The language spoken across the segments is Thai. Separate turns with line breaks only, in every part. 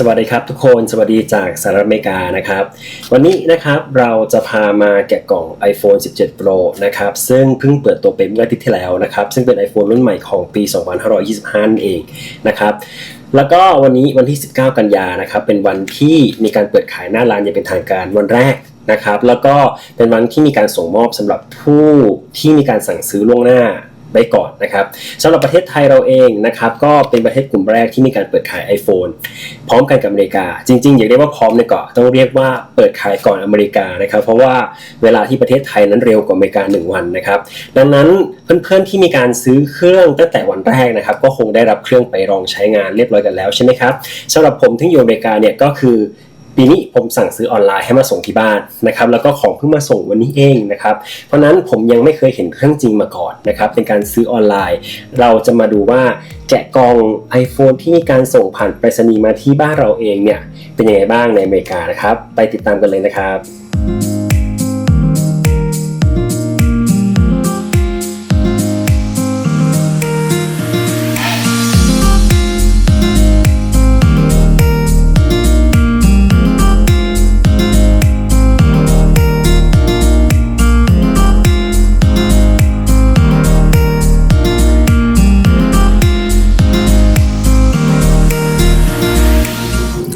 สวัสดีครับทุกคนสวัสดีจากสหรัฐอเมริกานะครับ วันนี้นะครับเราจะพามาแกะกล่อง iPhone 17 Pro นะครับ ซึ่งเพิ่งเปิดตัวไปเมื่ออาทิตย์ที่แล้วนะครับ ซึ่งเป็น iPhone รุ่นใหม่ของปี 2525นั่นเองนะครับแล้วก็วันนี้วันที่ 19 กันยานะครับ เป็นวันที่มีการเปิดขายหน้าร้านอย่างเป็นทางการวันแรกนะครับ แล้วก็เป็นวันที่มีการส่งมอบสำหรับผู้ที่มีการสั่งซื้อล่วงหน้า ไว้ก่อนนะครับสำหรับประเทศไทยเราเองนะครับก็เป็นประเทศกลุ่มแรกที่มีการเปิดขาย iPhone พร้อมกันกับอเมริกา จริงๆ อยากเรียกว่าพร้อมเนี่ยก็ต้องเรียกว่าเปิดขายก่อนอเมริกานะครับ เพราะว่าเวลาที่ประเทศไทยนั้นเร็วกว่าอเมริกา 1 วันนะครับ ดังนั้นเพื่อนๆที่มีการซื้อเครื่องตั้งแต่วันแรกนะครับ ก็คงได้รับเครื่องไปลองใช้งานเรียบร้อยกันแล้วใช่ไหมครับสำหรับผมที่อยู่อเมริกาเนี่ยก็คือ ปีนี้ผมสั่งซื้อออนไลน์ให้มาส่งที่บ้านนะครับแล้วก็ของเพิ่งมาส่งวันนี้เองนะครับเพราะนั้นผมยังไม่เคยเห็นเครื่องจริงมาก่อนนะครับเป็นการซื้อออนไลน์ เราจะมาดูว่าแกะกล่อง iPhone ที่มีการส่งผ่านไปรษณีย์มาที่บ้านเราเองเนี่ยเป็นยังไงบ้างในอเมริกานะครับ ไปติดตามกันเลยนะครับ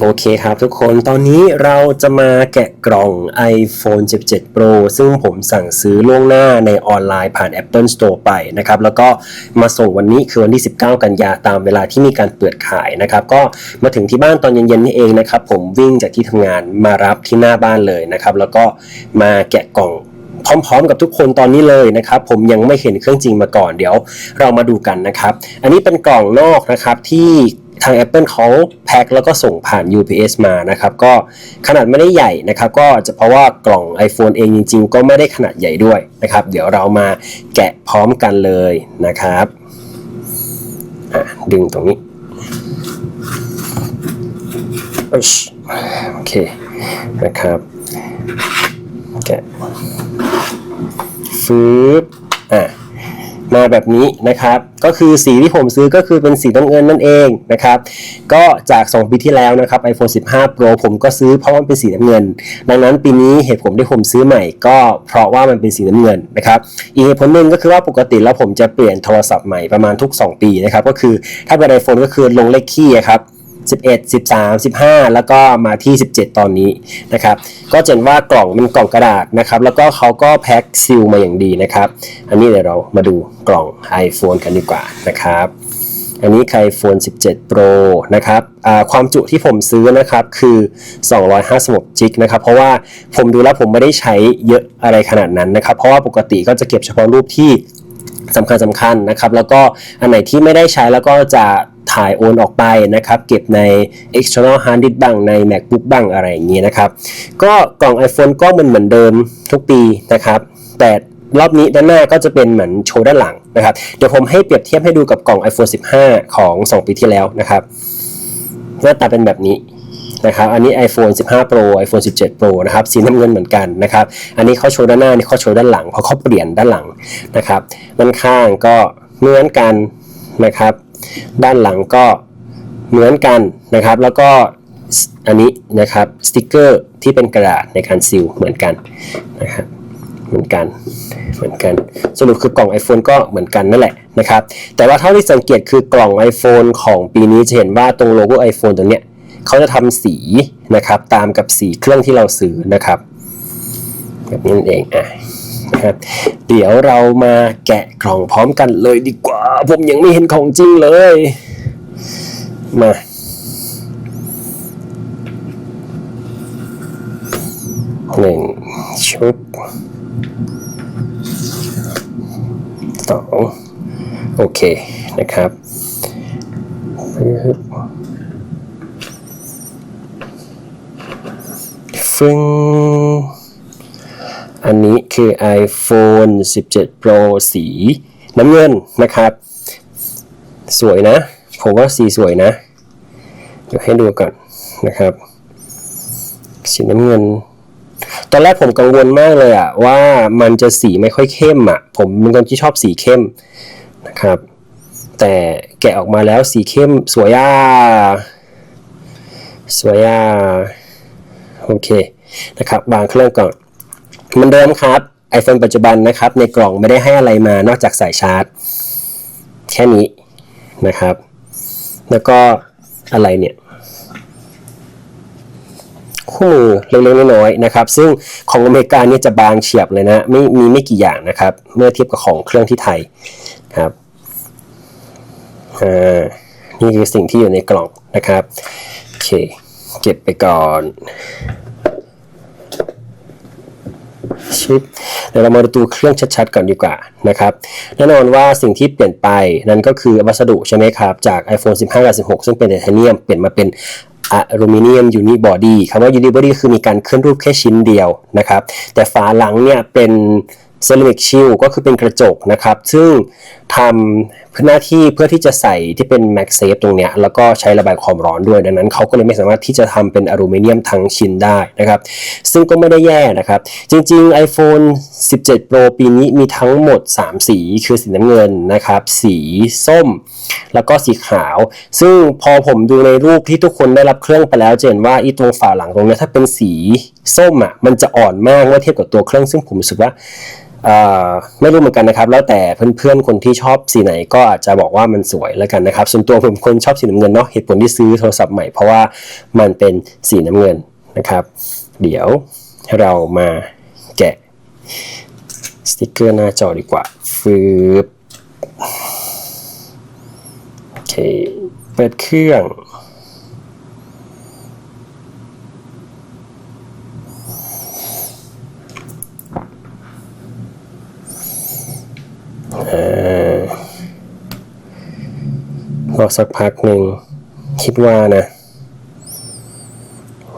โอเคครับทุกคนตอนนี้เราจะมาแกะกล่อง iPhone 17 Pro ซึ่งผมสั่งซื้อล่วงหน้าในออนไลน์ผ่าน Apple Store ไปนะครับ แล้วก็มาส่งวันนี้คือวันที่ 19 กันยาตามเวลาที่มีการเปิดขายนะครับ ก็มาถึงที่บ้านตอนเย็นๆนี่เองนะครับ ผมวิ่งจากที่ทำงานมารับที่หน้าบ้านเลยนะครับ แล้วก็มาแกะกล่องพร้อมๆกับทุกคนตอนนี้เลยนะครับ ผมยังไม่เห็นเครื่องจริงมาก่อนเดี๋ยวเรามาดูกันนะครับ อันนี้เป็นกล่องนอกนะครับที่ ทาง Apple เขาแพ็คแล้วก็ส่งผ่าน UPS มานะครับ ก็ขนาดไม่ได้ใหญ่นะครับ ก็จะเพราะว่ากล่อง iPhone เองจริง ๆ ก็ไม่ได้ขนาดใหญ่ด้วยนะครับ เดี๋ยวเรามาแกะพร้อมกันเลยนะครับดึงตรงนี้โอเคนะครับแกะฟืบอะ มาแบบนี้นะครับ ก็คือสีที่ผมซื้อก็คือเป็นสีน้ำเงินนั่นเองนะครับ ก็จาก 2 ปีที่แล้วนะครับ iPhone 15 Pro ผมก็ซื้อเพราะมันเป็นสีน้ำเงิน ดังนั้นปีนี้เหตุผลที่ผมซื้อใหม่ ก็เพราะว่ามันเป็นสีน้ำเงินนะครับ อีกเหตุผลหนึ่งก็คือว่าปกติแล้วผมจะเปลี่ยนโทรศัพท์ใหม่ประมาณทุก 2 ปีนะครับ ก็คือถ้าเป็น iPhone ก็คือลงเลขคี่ครับ 11 13 15 แล้วก็มาที่ 17 ตอนนี้นะครับ ก็จะเห็นว่ากล่องเป็นกล่องกระดาษนะครับ แล้วก็เขาก็แพ็คซีลมาอย่างดีนะครับ อันนี้เดี๋ยวเรามาดูกล่อง iPhone กันดีกว่านะครับ อันนี้คือ iPhone 17 Pro นะครับความจุที่ผมซื้อนะครับคือ 256จิกนะครับเพราะว่าผมดูแล้วผมไม่ได้ใช้เยอะอะไรขนาดนั้นนะครับ เพราะว่าปกติก็จะเก็บเฉพาะรูปที่สำคัญสำคัญนะครับ แล้วก็อันไหนที่ไม่ได้ใช้แล้วก็จะ ถ่ายโอนออกไปนะครับ เก็บใน external hard disk บ้างใน macbook บ้างอะไรอย่างนี้นะครับ ก็กล่อง iPhone ก็เหมือนเหมือนเดิมทุกปีนะครับ แต่รอบนี้ด้านหน้าก็จะเป็นเหมือนโชว์ด้านหลังนะครับ เดี๋ยวผมให้เปรียบเทียบให้ดูกับกล่อง iPhone 15 ของ 2 ปีที่แล้วนะครับหน้าตาเป็นแบบนี้นะครับ อันนี้ iPhone 15 Pro iPhone 17 Pro นะครับ สีน้ำเงินเหมือนกันนะครับ อันนี้เขาโชว์ด้านหน้า นี่เขาโชว์ด้านหลังเพราะเขาเปลี่ยนด้านหลังนะครับ ด้านข้างก็เหมือนกันนะครับ ด้านหลังก็เหมือนกันนะครับ แล้วก็อันนี้นะครับสติกเกอร์ที่เป็นกระดาษในการซีลเหมือนกันนะครับเหมือนกันเหมือนกัน สรุปคือกล่อง iPhone ก็เหมือนกันนั่นแหละนะครับ แต่ว่าเท่าที่สังเกตคือกล่อง iPhone ของปีนี้จะเห็นว่าตรงโลโก้ iPhone ตรงเนี้ยเขาจะทำสีนะครับตามกับสีเครื่องที่เราซื้อนะครับ แบบนี้นั่นเองอะ นะครับ เดี๋ยวเรามาแกะกล่องพร้อมกันเลยดีกว่า ผมยังไม่เห็นของจริงเลย มาหนึ่งชุดสองโอเคนะครับปึ๊บฟึ่ง อันนี้คือ iPhone 17 Pro สีน้ำเงินนะครับ สวยนะ ผมว่าสีสวยนะ เดี๋ยวให้ดูก่อนนะครับ สีน้ำเงิน ตอนแรกผมกังวลมากเลยอะว่ามันจะสีไม่ค่อยเข้มอะผมเป็นคนที่ชอบสีเข้มนะครับ แต่แกะออกมาแล้วสีเข้มสวยอะสวยอะโอเคนะครับวางเครื่องก่อน มือนเดิมครับ iPhone ปัจจุบันนะครับ ในกล่องไม่ได้ให้อะไรมานอกจากสายชาร์จ แค่นี้นะครับ แล้วก็อะไรเนี่ยคู่มือเล็กๆน้อยๆนะครับ ซึ่งของอเมริกาเนี่ยจะบางเฉียบเลยนะไม่มีไม่กี่อย่างนะครับ เมื่อเทียบกับของเครื่องที่ไทยครับอ่านี่คือสิ่งที่อยู่ในกล่องนะครับโอเค เก็บไปก่อน ชิปเดี๋ยวเรามาดูเครื่องชัดๆก่อนดีกว่านะครับแน่นอนว่าสิ่งที่เปลี่ยนไปนั่นก็คือวัสดุใช่ไหมครับ จาก iPhone 15 กับ 16 ซึ่งเป็นไทเทเนียมเปลี่ยนมาเป็นอลูมิเนียมยูนิบอดี้คำว่ายูนิบอดี้คือมีการเคลื่อนรูปแค่ชิ้นเดียวนะครับแต่ฝาหลังเนี่ยเป็นเซรามิกชิลก็คือเป็นกระจกนะครับ ซึ่งทำหน้าที่เพื่อที่จะใส่ที่เป็นแม็กเซฟตรงเนี้ยแล้วก็ใช้ระบายความร้อนด้วยดังนั้นเขาก็เลยไม่สามารถที่จะทำเป็นอลูมิเนียมทั้งชิ้นได้นะครับ ซึ่งก็ไม่ได้แย่นะครับ จริงๆ iPhone 17 Pro ปีนี้มีทั้งหมด 3 สี คือสีน้ำเงินนะครับ สีส้ม แล้วก็สีขาว ซึ่งพอผมดูในรูปที่ทุกคนได้รับเครื่องไปแล้วจะเห็นว่าอีตรงฝาหลังตรงเนี้ยถ้าเป็นสีส้มอะมันจะอ่อนมากเมื่อเทียบกับตัวเครื่องซึ่งผมรู้สึกว่า ไม่รู้เหมือนกันนะครับ แล้วแต่เพื่อนๆคนที่ชอบสีไหนก็อาจจะบอกว่ามันสวยแล้วกันนะครับ ส่วนตัวผมคนชอบสีน้ำเงินเนาะเหตุผลที่ซื้อโทรศัพท์ใหม่เพราะว่ามันเป็นสีน้ำเงินนะครับ เดี๋ยวเรามาแกะสติกเกอร์หน้าจอดีกว่าฟืบโอเคเปิดเครื่อง รอสักพักหนึ่ง คิดว่านะ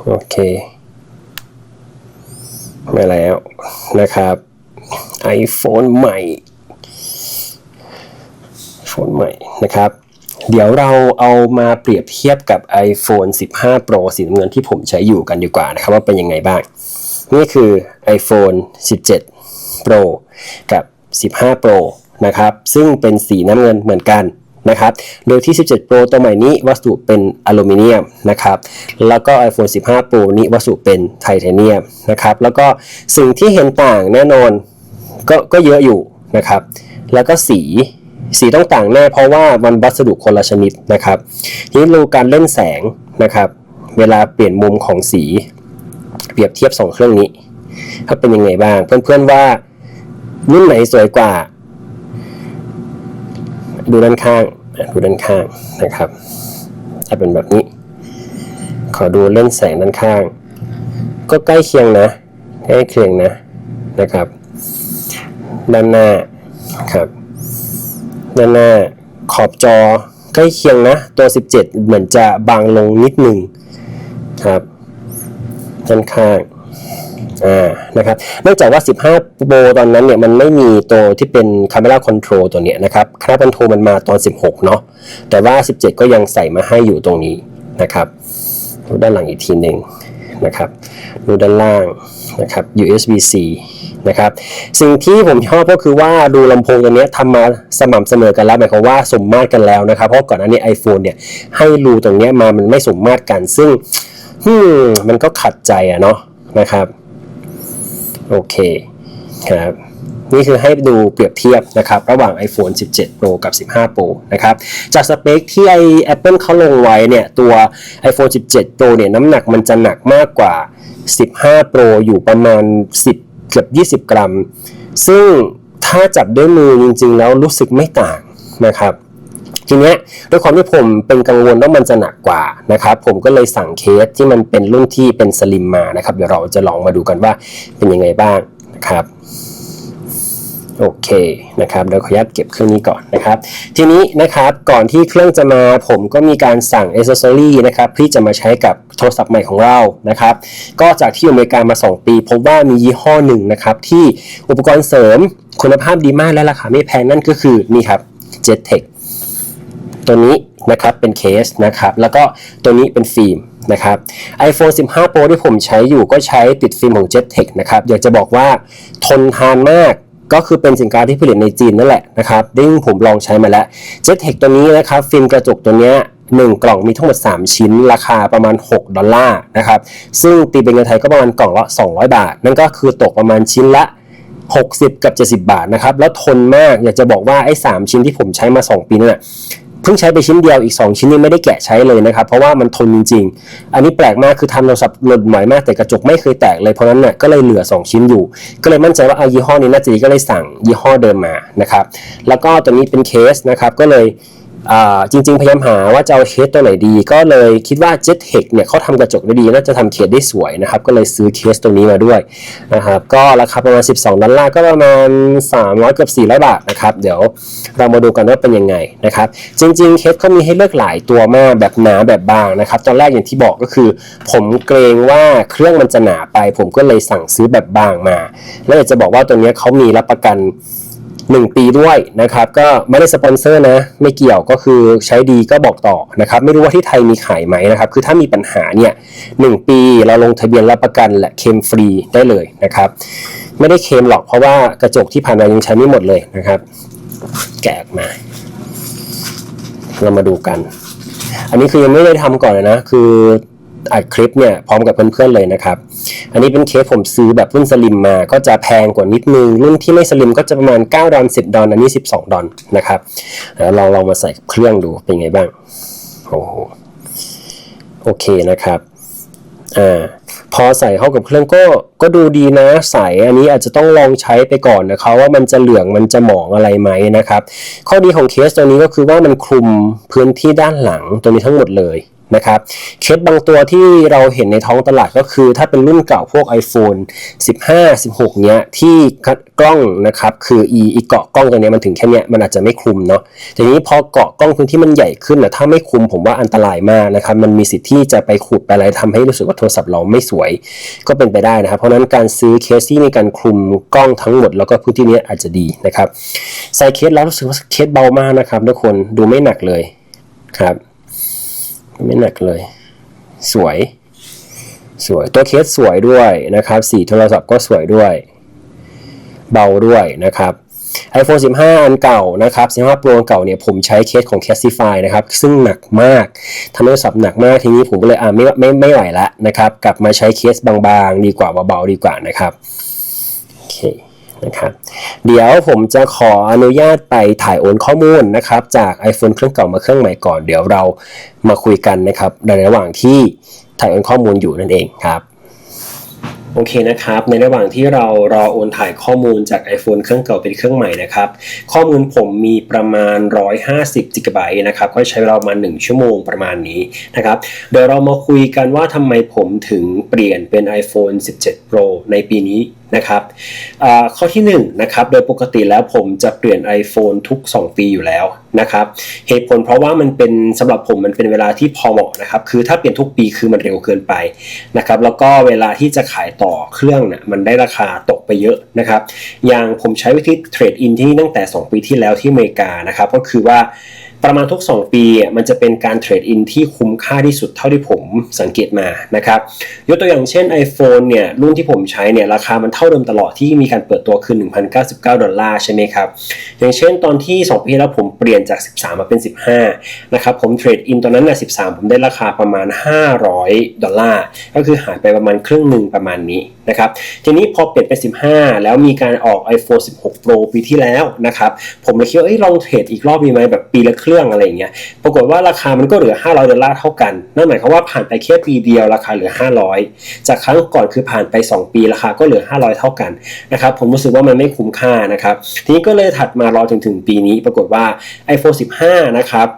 โอเค มาแล้วนะครับ iPhone ใหม่ iPhone ใหม่นะครับ เดี๋ยวเราเอามาเปรียบเทียบกับ iPhone 15 Pro สีน้ำเงินที่ผมใช้อยู่กันดีกว่านะครับ ว่าเป็นยังไงบ้าง นี่คือ iPhone 17 Pro กับ 15 Pro นะครับซึ่งเป็นสีน้ำเงินเหมือนกันนะครับโดยที่ 17 Pro ตัวใหม่นี้วัสดุเป็นอลูมิเนียมนะครับแล้วก็ iPhone 15 Pro นี้วัสดุเป็นไทเทเนียมนะครับแล้วก็สิ่งที่เห็นต่างแน่นอนก็ก็เยอะอยู่นะครับแล้วก็สีสีต้องต่างแน่เพราะว่ามันวัสดุคนละชนิดนะครับทีนี้ดูการเล่นแสงนะครับเวลาเปลี่ยนมุมของสีเปรียบเทียบสองเครื่องนี้ว่าเป็นยังไงบ้าง เพื่อนๆว่ารุ่นไหนสวยกว่า ดูด้านข้างดูด้านข้างนะครับ จะเป็นแบบนี้ ขอดูเล่นแสงด้านข้าง ก็ใกล้เคียงนะใกล้เคียงนะนะครับ ด้านหน้าครับ ด้านหน้าขอบจอใกล้เคียงนะ ตัว 17 เหมือนจะบางลงนิดหนึ่งครับด้านข้าง อ่านะครับเนื่องจากว่า 15 Pro ตอนนั้นเนี่ยมันไม่มีตัวที่เป็น Camera Control ตัวเนี้ยนะครับ Camera Control มันมาตอน 16 เนาะแต่ว่า 17 ก็ยังใส่มาให้อยู่ตรงนี้นะครับดูด้านหลังอีกทีหนึ่งนะครับดูด้านล่างนะครับ USB-C นะครับสิ่งที่ผมชอบก็คือว่าดูลำโพงตัวนี้ทำมาสม่ำเสมอกันแล้วหมายความว่าสมมาตรกันแล้วนะครับ เพราะก่อนหน้านี้ iPhone เนี่ยให้รูตรงนี้มามันไม่สมมาตรกัน ซึ่งมันก็ขัดใจอะเนาะนะครับ โอเคครับนี่คือให้ดูเปรียบเทียบนะครับ ระหว่าง iPhone 17 Pro กับ 15 Pro นะครับ จากสเปคที่ไอ Apple เขาลงไว้เนี่ย ตัว iPhone 17 Pro เนี่ย น้ำหนักมันจะหนักมากกว่า 15 Pro อยู่ประมาณ 10 เกือบ 20 กรัม ซึ่งถ้าจับด้วยมือจริงๆ แล้วรู้สึกไม่ต่างนะครับ ทีเนี้ยด้วยความที่ผมเป็นกังวลว่ามันจะหนักกว่านะครับผมก็เลยสั่งเคสที่มันเป็นรุ่นที่เป็นสลิมมานะครับเดี๋ยวเราจะลองมาดูกันว่าเป็นยังไงบ้างนะครับโอเคนะครับเดี๋ยวขออนุญาตเก็บเครื่องนี้ก่อนนะครับ ทีนี้นะครับก่อนที่เครื่องจะมาผมก็มีการสั่งอ c เซสซอรี่นะครับที่จะมาใช้กับโทรศัพท์ใหม่ของเรานะครับ ก็จากที่อเมริกามา 2 ปีพบว่ามียี่ห้อหนึ่งนะครับ ที่อุปกรณ์เสริมคุณภาพดีมากและราคาไม่แพงนั่นก็คือนี่ครับ Jettech ตัวนี้นะครับเป็นเคสนะครับแล้วก็ตัวนี้เป็นฟิล์มนะครับ iPhone 15 Pro ที่ผมใช้อยู่ก็ใช้ติดฟิล์มของ Jettech นะครับอยากจะบอกว่าทนทานมากก็คือเป็นสินค้าที่ผลิตในจีนนั่นแหละนะครับซึ่งผมลองใช้มาแล้ว Jettech ตัวนี้นะครับฟิล์มกระจกตัวเนี้ย1กล่องมีทั้งหมด 3 ชิ้น ราคาประมาณ 6 ดอลลาร์นะครับ ซึ่งตีเป็นเงินไทยก็ประมาณกล่องละ 200 บาท นั่นก็คือตกประมาณชิ้นละ 60 กับ 70 บาทนะครับ แล้วทนมากอยากจะบอกว่าไอ้ 3 ชิ้นที่ผมใช้มา 2 ปีนั่นแหะ เพิ่งใช้ไปชิ้นเดียวอีก 2 ชิ้นนี้ไม่ได้แกะใช้เลยนะครับ เพราะว่ามันทนจริง ๆ อันนี้แปลกมากคือทำโทรศัพท์หล่นหมายมากแต่กระจกไม่เคยแตกเลยเพราะนั้นเนี่ยก็เลยเหลือ 2 ชิ้นอยู่ ก็เลยมั่นใจว่าเอายี่ห้อนี้น่าจะดีก็เลยสั่งยี่ห้อเดิมมานะครับแล้วก็ตัวนี้เป็นเคสนะครับก็เลย จริงๆ พยายามหาว่าจะเอาเคสตัวไหนดี ก็เลยคิดว่า Jet t e c h เนี่ยเขาทำกระจกได้ดี น่าจะทำเคสได้สวยนะครับ ก็เลยซื้อเคสตัวนี้มาด้วยนะครับ ก็ราคาประมาณ 12 ดอลลาร์ก็ประมาณ 300 เกือบ 400 บาทนะครับ เดี๋ยวเรามาดูกันว่าเป็นยังไงนะครับ จริงๆ เคสเขามีให้เลือกหลายตัวมากแบบหนาแบบบางนะครับ ตอนแรกอย่างที่บอกก็คือ ผมเกรงว่าเครื่องมันจะหนาไป ผมก็เลยสั่งซื้อแบบบางมา แล้วอยากจะบอกว่าตัวนี้เขามีรับประกัน 1 ปีด้วยนะครับ ก็ไม่ได้สปอนเซอร์นะ ไม่เกี่ยวก็คือใช้ดีก็บอกต่อนะครับ ไม่รู้ว่าที่ไทยมีขายไหมนะครับ คือถ้ามีปัญหาเนี่ยหปีเราลงทะเบียนรับประกันและเคมฟรีได้เลยนะครับ ไม่ได้เคมหรอกเพราะว่ากระจกที่ผ่านมายังใช้ไม่หมดเลยนะครับ แกะมา เรามาดูกัน อันนี้คือยังไม่ได้ทำก่อนเลยนะ คือ อัดคลิปเนี่ยพร้อมกับเพื่อนๆเลยนะครับ อันนี้เป็นเคสผมซื้อแบบรุ่นสลิมมา ก็จะแพงกว่านิดนึง รุ่นที่ไม่สลิมก็จะประมาณ 9 ดอล10 ดอลอันนี้ 12 ดอลนะครับลองลองมาใส่เครื่องดูเป็นไงบ้าง โอ้โห โอเคนะครับ อ่าพอใส่เข้ากับเครื่องก็ก็ดูดีนะใสอันนี้อาจจะต้องลองใช้ไปก่อนนะครับว่ามันจะเหลืองมันจะหมองอะไรไหมนะครับ ข้อดีของเคสตัวนี้ก็คือว่ามันคลุมพื้นที่ด้านหลังตัวนี้ทั้งหมดเลย นะครับเคสบางตัวที่เราเห็นในท้องตลาดก็คือ ถ้าเป็นรุ่นเก่าพวก iPhone 15 16 เนี้ยที่กล้องนะครับคืออีอีเกาะกล้องตัวนี้มันถึงแค่เนี้ยมันอาจจะไม่คลุมเนาะทีนี้พอเกาะกล้องพื้นที่มันใหญ่ขึ้นนะถ้าไม่คลุมผมว่าอันตรายมากนะครับมันมีสิทธิ์ที่จะไปขูดไปอะไรทำให้รู้สึกว่าโทรศัพท์เราไม่สวย ก็เป็นไปได้นะครับ เพราะนั้นการซื้อเคสที่มีการคลุมกล้องทั้งหมด แล้วก็พื้นที่นี้อาจจะดีนะครับใส่เคสแล้วรู้สึกว่าเคสเบามากนะครับทุกคนดูไม่หนักเลยครับ ไม่หนักเลย สวย สวยตัวเคสสวยด้วยนะครับ สีโทรศัพท์ก็สวยด้วย เบาด้วยนะครับ iPhone 15 อันเก่านะครับ 15 Pro อันเก่าเนี่ยผมใช้เคสของ Casify นะครับ ซึ่งหนักมากทำให้โทรศัพท์หนักมากทีนี้ผมก็เลยอ่าไม่ไม่ไม่ไหวละนะครับ กลับมาใช้เคสบางๆ ดีกว่าเบาๆดีกว่านะครับ โอเค นะครับเดี๋ยวผมจะขออนุญาตไปถ่ายโอนข้อมูลนะครับจาก iPhone เครื่องเก่ามาเครื่องใหม่ก่อน เดี๋ยวเรามาคุยกันนะครับในระหว่างที่ถ่ายโอนข้อมูลอยู่นั่นเองครับโอเคนะครับ ในระหว่างที่เรารอโอนถ่ายข้อมูลจาก iPhone เครื่องเก่าเป็นเครื่องใหม่นะครับ ข้อมูลผมมีประมาณ 150 g b นะครับ ก็ใช้เวลาประมาณ1ชั่วโมงประมาณนี้นะครับ เดี๋ยวเรามาคุยกันว่าทำไมผมถึงเปลี่ยนเป็น iPhone 17 Pro ในปีนี้ นะครับข้อที่1นะครับโดยปกติแล้วผมจะเปลี่ยน iPhone ทุก 2 ปีอยู่แล้วนะครับเหตุผลเพราะว่ามันเป็นสำหรับผมมันเป็นเวลาที่พอเหมาะนะครับคือถ้าเปลี่ยนทุกปีคือมันเร็วเกินไปนะครับแล้วก็เวลาที่จะขายต่อเครื่องนะ่ะมันได้ราคาตกไปเยอะนะครับอย่างผมใช้วิธีเทรดอินที่นี่ตั้งแต่ 2 ปีที่แล้วที่อเมริกานะครับก็คือว่า ประมาณทุก 2 ปีมันจะเป็นการเทรดอินที่คุ้มค่าที่สุดเท่าที่ผมสังเกตมานะครับยกตัวอย่างเช่น iPhone เนี่ยรุ่นที่ผมใช้เนี่ยราคามันเท่าเดิมตลอดที่มีการเปิดตัวคือ1,099 ดอลลาร์ใช่ไหมครับ อย่างเช่นตอนที่ 2 ปีแล้วผมเปลี่ยนจาก 13 มาเป็น 15 นะครับผมเทรดอินตอนนั้นน่ะ13 ผมได้ราคาประมาณ 500 ดอลลาร์ก็คือหายไปประมาณครึ่งหนึ่งประมาณนี้นะครับทีนี้พอเปลี่ยนเป็น 15 แล้วมีการออก iPhone 16 Pro ปีที่แล้วนะครับผมเลยคิดว่าลองเทรดอีกรอบดีไหมแบบปีละเครื่องอะไรเงี้ยปรากฏว่าราคามันก็เหลือ 500ดอลลาร์เท่ากันนั่นหมายความว่าผ่านไปแค่ปีเดียวราคาเหลือ 500 จากครั้งก่อนคือผ่านไป 2 ปีราคาก็เหลือ 500 เท่ากันนะครับผมรู้สึกว่ามันไม่คุ้มค่านะครับทีนี้ก็เลยถัดมารอถึงถึงปีนี้ ปรากฏว่า iPhone 15 นะครับ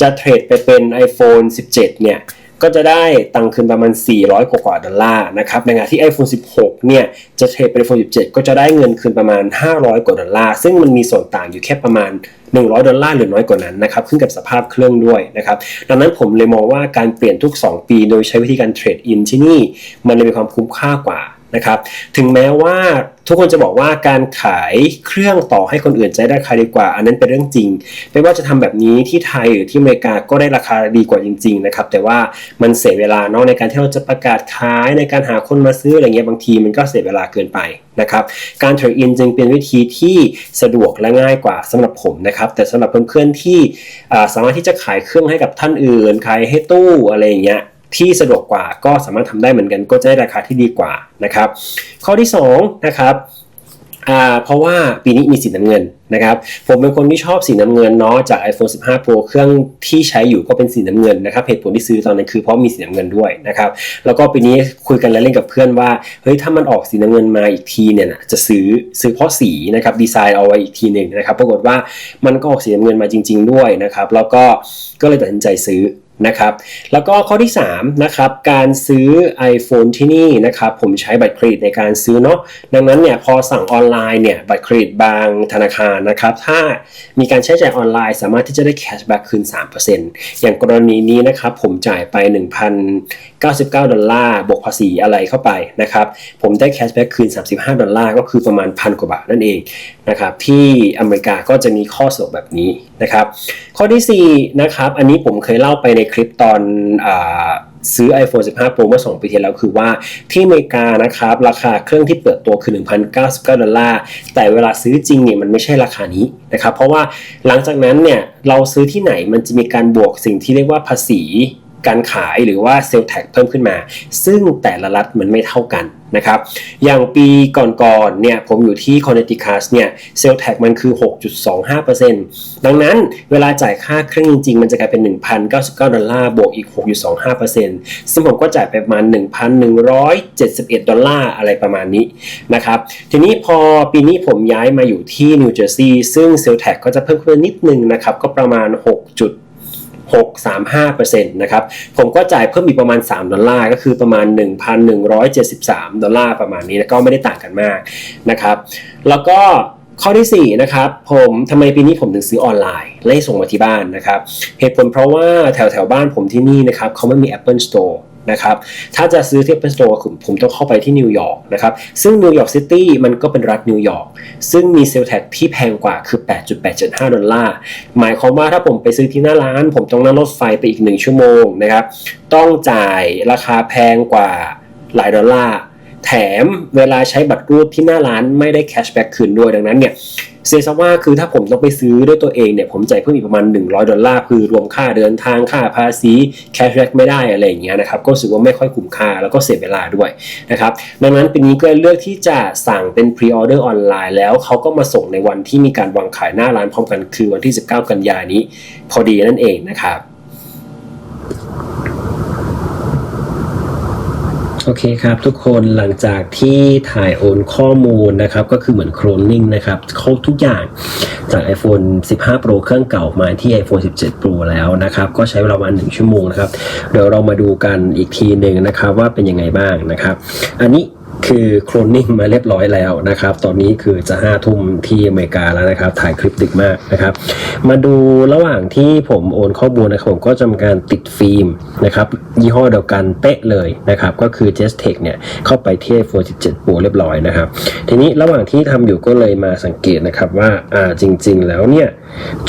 จะเทรดไปเป็น iPhone 17 เนี่ย ก็จะได้ตังค์คืนประมาณ 400กว่าดอลลาร์นะครับในขณะที่ iPhone 16 เนี่ย จะเทรดเป็น iPhone 17 ก็จะได้เงินคืนประมาณ 500 กว่าดอลลาร์ ซึ่งมันมีส่วนต่างอยู่แค่ประมาณ 100 ดอลลาร์หรือน้อยกว่านั้นนะครับ ขึ้นกับสภาพเครื่องด้วยนะครับ ดังนั้นผมเลยมองว่าการเปลี่ยนทุก 2 ปี โดยใช้วิธีการเทรดอินที่นี่ มันเลยมีความคุ้มค่ากว่า นะครับ ถึงแม้ว่าทุกคนจะบอกว่าการขายเครื่องต่อให้คนอื่นจะได้ราคาดีกว่า อันนั้นเป็นเรื่องจริง ไม่ว่าจะทำแบบนี้ที่ไทยหรือที่อเมริกาก็ได้ราคาดีกว่าจริง ๆ นะครับ แต่ว่ามันเสียเวลาเนาะในการที่เราจะประกาศขายในการหาคนมาซื้ออะไรเงี้ยบางทีมันก็เสียเวลาเกินไปนะครับการเทรดอินจึงเป็นวิธีที่สะดวกและง่ายกว่าสำหรับผมนะครับ แต่สำหรับเพื่อนๆที่สามารถที่จะขายเครื่องให้กับท่านอื่น ขายให้ตู้อะไรอย่างเงี้ย ที่สะดวกกว่าก็สามารถทำได้เหมือนกัน ก็จะได้ราคาที่ดีกว่านะครับ ข้อที่2นะครับเพราะว่าปีนี้มีสีน้ำเงินนะครับ ผมเป็นคนที่ชอบสีน้ำเงินเนาะจาก iPhone 15 Pro เครื่องที่ใช้อยู่ก็เป็นสีน้ำเงินนะครับเหตุผลที่ซื้อตอนนั้นคือเพราะมีสีน้ำเงินด้วยนะครับ แล้วก็ปีนี้คุยกันเล่นกับเพื่อนว่าเฮ้ยถ้ามันออกสีน้ำเงินมาอีกทีเนี่ยนะจะซื้อซื้อเพราะสีนะครับดีไซน์เอาไว้อีกทีหนึ่งนะครับ ปรากฏว่ามันก็ออกสีน้ำเงินมาจริง ๆ ด้วยนะครับ แล้วก็ก็เลยตัดสินใจซื้อ นะครับ แล้วก็ข้อที่3นะครับการซื้อ iPhone ที่นี่นะครับผมใช้บัตรเครดิตในการซื้อเนาะดังนั้นเนี่ยพอสั่งออนไลน์เนี่ยบัตรเครดิตบางธนาคารนะครับ ถ้ามีการใช้จ่ายออนไลน์สามารถที่จะได้แคชแบ็กคืน 3%อย่างกรณีนี้นะครับผมจ่ายไป 1,099 ดอลลาร์บวกภาษีอะไรเข้าไปนะครับผมได้แคชแบ็กคืน 35 ดอลลาร์ก็คือประมาณพันกว่าบาทนั่นเองนะครับที่อเมริกาก็จะมีข้อสรุปแบบนี้นะครับข้อที่4นะครับอันนี้ผมเคยเล่าไปในคลิปตอนอซื้อ iPhone 15 Pro เมื่อ 2 ปีที่แล้วคือว่าที่อเมริกานะครับ ราคาเครื่องที่เปิดตัวคือ 1,099 ดอลลาร์ แต่เวลาซื้อจริงเนี่ยมันไม่ใช่ราคานี้นะครับ เพราะว่าหลังจากนั้นเนี่ยเราซื้อที่ไหนมันจะมีการบวกสิ่งที่เรียกว่าภาษี การขายหรือว่าเซลล์แท็กเพิ่มขึ้นมา ซึ่งแต่ละรัฐมันไม่เท่ากันนะครับ อย่างปีก่อนๆเนี่ยผมอยู่ที่ Connecticut เนี่ยเซลล์แท็กมันคือ 6.25%ดังนั้นเวลาจ่ายค่าเครื่องจริงๆ มันจะกลายเป็น 1,099 ดอลลาร์บวกอีก 6.25%ซึ่งผมก็จ่ายไปประมาณ 1,171 ดอลลาร์อะไรประมาณนี้นะครับ ทีนี้พอปีนี้ผมย้ายมาอยู่ที่นิวเจอร์ซีย์ซึ่งเซลล์แท็กก็จะเพิ่มขึ้นนิดนึงนะครับ ก็ประมาณ 6. 635%นะครับผมก็จ่ายเพิ่มอีกประมาณ 3 ดอลลาร์ก็คือประมาณ 1,173 ดอลลาร์ประมาณนี้นะก็ไม่ได้ต่างกันมากนะครับแล้วก็ข้อที่4นะครับผมทำไมปีนี้ผมถึงซื้อออนไลน์และให้ส่งมาที่บ้านนะครับเหตุผลเพราะว่าแถวแถวบ้านผมที่นี่นะครับเขาไม่มี Apple Store นะครับถ้าจะซื้อที่ Apple Store ผมผมต้องเข้าไปที่นิวยอร์กนะครับซึ่งนิวยอร์กซิตี้มันก็เป็นรัฐนิวยอร์กซึ่งมีเซลล์แท็กที่แพงกว่าคือ 8.875 ดอลลาร์ หมายความว่าถ้าผมไปซื้อที่หน้าร้าน ผมต้องนั่งรถไฟไปอีก 1 ชั่วโมงนะครับต้องจ่ายราคาแพงกว่าหลายดอลลาร์แถมเวลาใช้บัตรรูดที่หน้าร้านไม่ได้แคชแบ็กคืนด้วยดังนั้นเนี่ย เซซะว่าคือถ้าผมต้องไปซื้อด้วยตัวเองเนี่ยผมจ่ายเพิ่มอีกประมาณ 100 ดอลลาร์คือรวมค่าเดินทางค่าภาษีแคชแบ็กไม่ได้อะไรอย่างเงี้ยนะครับก็รู้สึกว่าไม่ค่อยคุ้มค่าแล้วก็เสียเวลาด้วยนะครับดังนั้นปีนี้ก็เลือกที่จะสั่งเป็นพรีออเดอร์ออนไลน์แล้วเขาก็มาส่งในวันที่มีการวางขายหน้าร้านพร้อมกันคือวันที่ 19 กันยานี้ พอดีนั่นเองนะครับ โอเคครับทุกคนหลังจากที่ถ่ายโอนข้อมูลนะครับก็คือเหมือนโคลนนิ่งนะครับเขาทุกอย่างจาก iPhone 15 Pro เครื่องเก่ามาที่ iPhone 17 Pro แล้วนะครับก็ใช้เวลาประมาณ1ชั่วโมงนะครับเดี๋ยวเรามาดูกันอีกทีหนึ่งนะครับว่าเป็นยังไงบ้างนะครับ อันนี้ คือโคลนนิ่งมาเรียบร้อยแล้วนะครับ ตอนนี้คือจะห้าทุ่มที่อเมริกาแล้วนะครับ ถ่ายคลิปดึกมากนะครับ มาดูระหว่างที่ผมโอนข้อมูลนะครับผมก็จะทำการติดฟิล์มนะครับ ยี่ห้อเดียวกันเป๊ะเลยนะครับ ก็คือ j e s t e c เนี่ยเข้าไปที่ iPhone 17 Pro เรียบร้อยนะครับ ทีนี้ระหว่างที่ทำอยู่ก็เลยมาสังเกตนะครับว่าอ่าจริง ๆ แล้วเนี่ย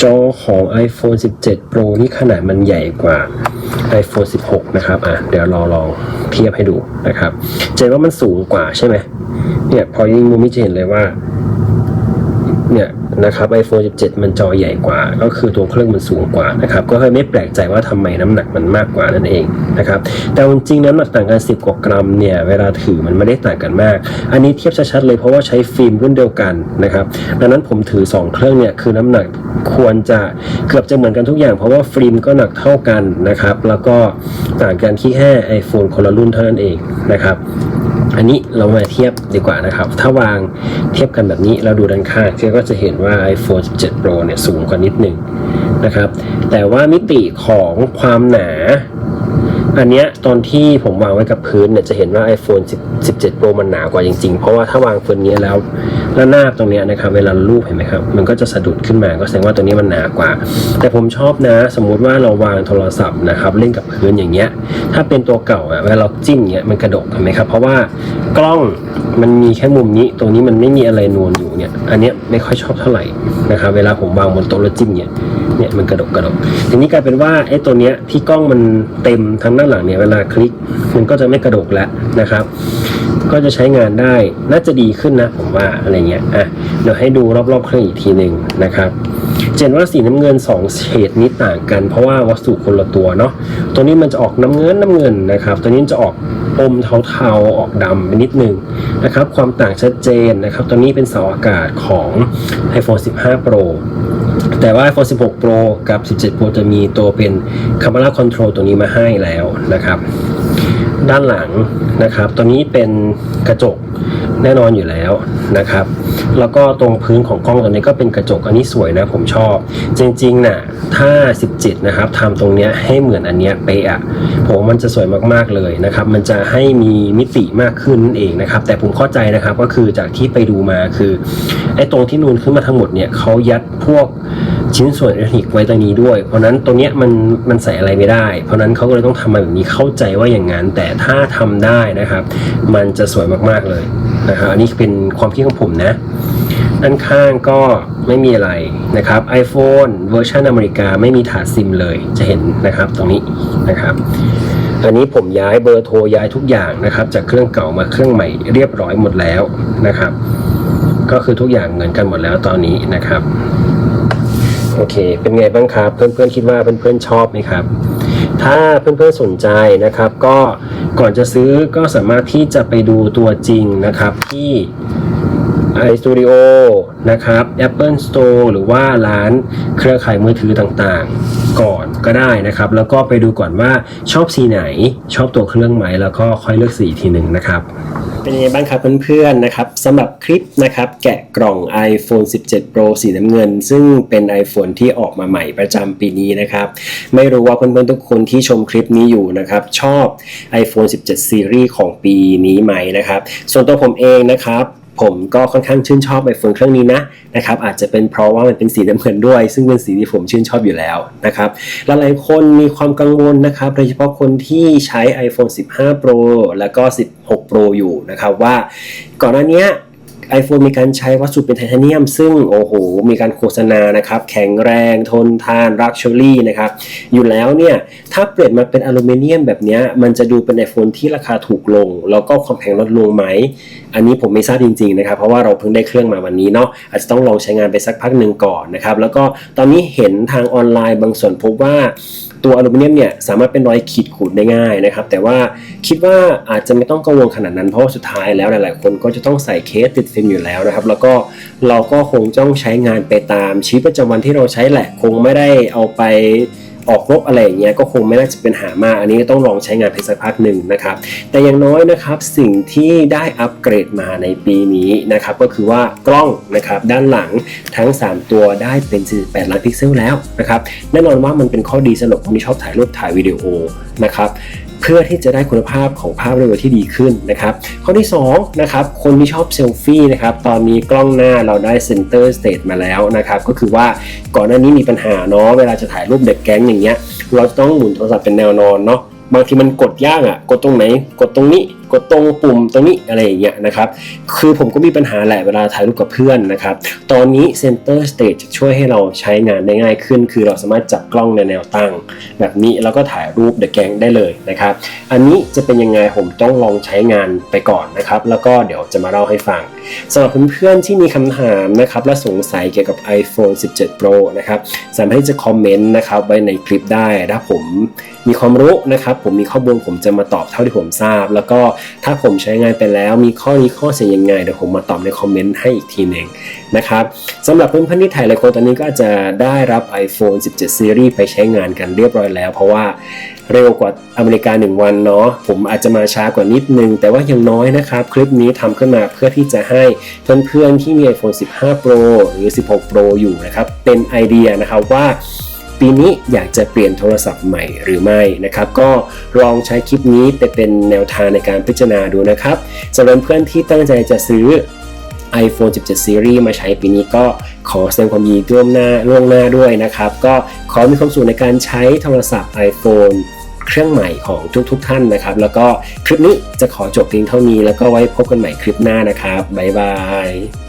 จอของ iPhone 17 Pro นี่ขนาดมันใหญ่กว่า iPhone 16 นะครับ อะ เดี๋ยวรอลองเทียบให้ดูนะครับ จะเห็นว่ามันสูงกว่าใช่ไหมเนี่ย พอยิ่งมุมนี้จะเห็นเลยว่า เนี่ยนะครับ iPhone 17 มันจอใหญ่กว่า ก็คือตัวเครื่องมันสูงกว่านะครับ ก็เลยไม่แปลกใจว่าทำไมน้ำหนักมันมากกว่านั่นเองนะครับ แต่จริงๆน้ำหนักต่างกัน 10 กว่ากรัมเนี่ยเวลาถือมันไม่ได้ต่างกันมาก อันนี้เทียบชัดๆเลยเพราะว่าใช้ฟิล์มรุ่นเดียวกันนะครับ ดังนั้นผมถือ 2 เครื่องเนี่ยคือน้ำหนักควรจะเกือบจะเหมือนกันทุกอย่าง เพราะว่าฟิล์มก็หนักเท่ากันนะครับ แล้วก็ต่างกันที่แค่ iPhone คนละรุ่นเท่านั้นเองนะครับ อันนี้เรามาเทียบดีกว่านะครับ ถ้าวางเทียบกันแบบนี้เราดูด้านข้างก็จะเห็นว่า iPhone 17 Pro เนี่ยสูงกว่านิดหนึ่งนะครับ แต่ว่ามิติของความหนาอันเนี้ยตอนที่ผมวางไว้กับพื้นเนี่ยจะเห็นว่า iPhone 10 17 Pro มันหนากว่าจริงๆ เพราะว่าถ้าวางฟืนนี้แล้ว แล้วหน้าตรงเนี้ยนะครับเวลารูปเห็นไหมครับมันก็จะสะดุดขึ้นมาก็แสดงว่าตัวนี้มันหนากว่า แต่ผมชอบนะ สมมุติว่าเราวางโทรศัพท์นะครับเล่นกับพื้นอย่างเงี้ยถ้าเป็นตัวเก่าอะเวลาเราจิ้มเงี้ยมันกระดกเห็นไหมครับเพราะว่ากล้องมันมีแค่มุมนี้ตรงนี้มันไม่มีอะไรนวลอยู่เนี่ยอันเนี้ยไม่ค่อยชอบเท่าไหร่นะครับเวลาผมวางบนโต๊ะแล้วจิ้มเนี่ยเนี่ยมันกระดกกระดกทีนี้กลายเป็นว่าไอ้ตัวเนี้ยที่กล้องมันเต็มทั้งด้านหลังเนี่ยเวลาคลิกมันก็จะไม่กระดกแล้วนะครับ ก็จะใช้งานได้น่าจะดีขึ้นนะผมว่าอะไรเงี้ยอะเดี๋ยวให้ดูรอบๆเครื่องอีกทีหนึ่งนะครับเห็นว่าสีน้ำเงิน 2เฉดนี้ต่างกัน เพราะว่าวัสดุคนละตัวเนาะตัวนี้มันจะออกน้ำเงินน้ำเงินนะครับ ตัวนี้จะออกอมเทาๆออกดำไปนิดนึงนะครับ ความต่างชัดเจนนะครับ ตัวนี้เป็นเสาอากาศของ iPhone 15 Pro แต่ว่า iPhone 16 Pro กับ 17 Pro จะมีตัวเป็น Camera Control ตัวนี้มาให้แล้วนะครับ ด้านหลังนะครับ ตัวนี้เป็นกระจกแน่นอนอยู่แล้วนะครับ แล้วก็ตรงพื้นของกล้องตัวนี้ก็เป็นกระจกอันนี้สวยนะผมชอบ จริงๆน่ะถ้า 17 นะครับทำตรงเนี้ยให้เหมือนอันเนี้ยเป๊ะอะผมมันจะสวยมากๆเลยนะครับมันจะให้มีมิติมากขึ้นนั่นเองนะครับแต่ผมเข้าใจนะครับก็คือจากที่ไปดูมาคือไอ้ตรงที่นูนขึ้นมาทั้งหมดเนี่ยเขายัดพวกชิ้นส่วนอิเล็กทรอนิกส์ไว้ตรงนี้ด้วย เพราะนั้นตรงเนี้ยมันมันใส่อะไรไม่ได้ เพราะฉะนั้นเขาก็เลยต้องทำมาแบบนี้เข้าใจว่าอย่างนั้นแต่ถ้าทำได้นะครับ มันจะสวยมากๆเลย นะครับอันนี้เป็นความคิดของผมนะด้านข้างก็ไม่มีอะไรนะครับ iPhone เวอร์ชันอเมริกาไม่มีถาดซิมเลยจะเห็นนะครับตรงนี้นะครับ อันนี้ผมย้ายเบอร์โทรย้ายทุกอย่างนะครับ จากเครื่องเก่ามาเครื่องใหม่เรียบร้อยหมดแล้วนะครับ ก็คือทุกอย่างเหมือนกันหมดแล้วตอนนี้นะครับ โอเค เป็นไงบ้างครับ เพื่อนๆคิดว่าเพื่อนๆชอบไหมครับ ถ้าเพื่อนๆสนใจนะครับ ก็ก่อนจะซื้อก็สามารถที่จะไปดูตัวจริงนะครับที่ iStudio นะครับ Apple Store หรือว่าร้านเครือข่ายมือถือต่างๆ ก่อนก็ได้นะครับ แล้วก็ไปดูก่อนว่าชอบสีไหน ชอบตัวเครื่องไหมแล้วก็ค่อยเลือกสีทีหนึ่งนะครับเป็นยังไงบ้างครับเพื่อนๆนะครับสำหรับคลิปนะครับแกะกล่อง iPhone 17 Pro สีน้ำเงิน ซึ่งเป็น iPhone ที่ออกมาใหม่ประจำปีนี้นะครับ ไม่รู้ว่าเพื่อนๆทุกคนที่ชมคลิปนี้อยู่นะครับ ชอบ iPhone 17 Series ของปีนี้ไหมนะครับ ส่วนตัวผมเองนะครับ ผมก็ค่อนข้างชื่นชอบ iPhone เครื่องนี้นะนะครับอาจจะเป็นเพราะว่ามันเป็นสีน้ำเงินด้วย ซึ่งเป็นสีที่ผมชื่นชอบอยู่แล้วนะครับหลายๆคนมีความกังวลนะครับโดยเฉพาะคนที่ใช้ iPhone 15 Pro แล้วก็ 16 Pro อยู่นะครับว่าก่อนหน้านี้ iPhone มีการใช้วัสดุเป็นไทเทเนียม ซึ่งโอ้โห มีการโฆษณานะครับ แข็งแรง ทนทานรักชัวรี่นะครับ อยู่แล้วเนี่ย ถ้าเปลี่ยนมาเป็นอลูมิเนียมแบบนี้ มันจะดูเป็น iPhone ที่ราคาถูกลง แล้วก็ความแข็งลดลงไหม อันนี้ผมไม่ทราบจริงๆนะครับ เพราะว่าเราเพิ่งได้เครื่องมาวันนี้เนาะ อาจจะต้องลองใช้งานไปสักพักหนึ่งก่อนนะครับ แล้วก็ตอนนี้เห็นทางออนไลน์บางส่วนพบว่า ตัวอลูมิเนียมเนี่ยสามารถเป็นรอยขีดขูดได้ง่ายนะครับ แต่ว่าคิดว่าอาจจะไม่ต้องกังวลขนาดนั้น เพราะว่าสุดท้ายแล้วหลายๆ คนก็จะต้องใส่เคสติดฟิล์มอยู่แล้วนะครับ แล้วก็เราก็คงต้องใช้งานไปตามชีวิตประจำวันที่เราใช้แหละคงไม่ได้เอาไป ออกรบอะไรอย่างเงี้ยก็คงไม่น่าจะเป็นหามากอันนี้ต้องลองใช้งานไปสักพักหนึ่งนะครับแต่อย่างน้อยนะครับสิ่งที่ได้อัปเกรดมาในปีนี้นะครับก็คือว่ากล้องนะครับด้านหลังทั้ง 3 ตัวได้เป็น 48 ล้านพิกเซลแล้วนะครับแน่นอนว่ามันเป็นข้อดีสำหรับคนที่ชอบถ่ายรูปถ่ายวิดีโอนะครับ เพื่อที่จะได้คุณภาพของภาพเร็วที่ดีขึ้นนะครับ ข้อที่2นะครับคนที่ชอบเซลฟี่นะครับตอนนี้กล้องหน้าเราได้เซนเตอร์สเตทมาแล้วนะครับก็คือว่าก่อนหน้านี้มีปัญหาเนาะเวลาจะถ่ายรูปเด็กแก๊งอย่างเงี้ยเราต้องหมุนโทรศัพท์เป็นแนวนอนเนาะ บางทีมันกดยากอะ กดตรงไหน กดตรงนี้ กดตรงปุ่มตรงนี้อะไรอย่างเงี้ยนะครับ คือผมก็มีปัญหาแหละเวลาถ่ายรูปกับเพื่อนนะครับ ตอนนี้ Center Stage จะช่วยให้เราใช้งานได้ง่ายขึ้น คือเราสามารถจับกล้องในแนวตั้ง แบบนี้แล้วก็ถ่ายรูปเดอะแกงได้เลยนะครับ อันนี้จะเป็นยังไงผมต้องลองใช้งานไปก่อนนะครับ แล้วก็เดี๋ยวจะมาเล่าให้ฟังสำหรับเพื่อนๆที่มีคำถามนะครับและสงสัยเกี่ยวกับ iPhone 17 Pro นะครับสามารถที่จะคอมเมนต์นะครับไว้ในคลิปได้ถ้าผมมีความรู้นะครับผมมีข้อมูลผมจะมาตอบเท่าที่ผมทราบ แล้วก็ถ้าผมใช้งานไปแล้ว มีข้อนี้ข้อเสียยังไงเดี๋ยวผมมาตอบในคอมเมนต์ให้อีกทีหนึ่งนะครับสำหรับเพื่อนๆที่ถ่ายหลายคนตอนนี้ก็อาจจะได้รับ iPhone 17 Series ไปใช้งานกันเรียบร้อยแล้ว เพราะว่าเร็วกว่าอเมริกา 1 วันเนาะผมอาจจะมาช้ากว่านิดนึง แต่ว่ายังน้อยนะครับ คลิปนี้ทำขึ้นมาเพื่อที่จะให้เพื่อนๆที่มี iPhone 15 Pro หรือ 16 Pro อยู่นะครับเป็นไอเดียนะครับว่า ปีนี้อยากจะเปลี่ยนโทรศัพท์ใหม่หรือไม่นะครับ ก็ลองใช้คลิปนี้ไปเป็นแนวทางในการพิจารณาดูนะครับสำหรับเพื่อนที่ตั้งใจจะซื้อ iPhone 17 Series มาใช้ปีนี้ก็ขอแสดงความยินดีล่วงหน้าล่วงหน้าด้วยนะครับ ก็ขอมีความสุขในการใช้โทรศัพท์ iPhone เครื่องใหม่ของทุกๆทท่านนะครับ แล้วก็คลิปนี้จะขอจบเพียงเท่านี้ แล้วก็ไว้พบกันใหม่คลิปหน้านะครับ บ๊ายบาย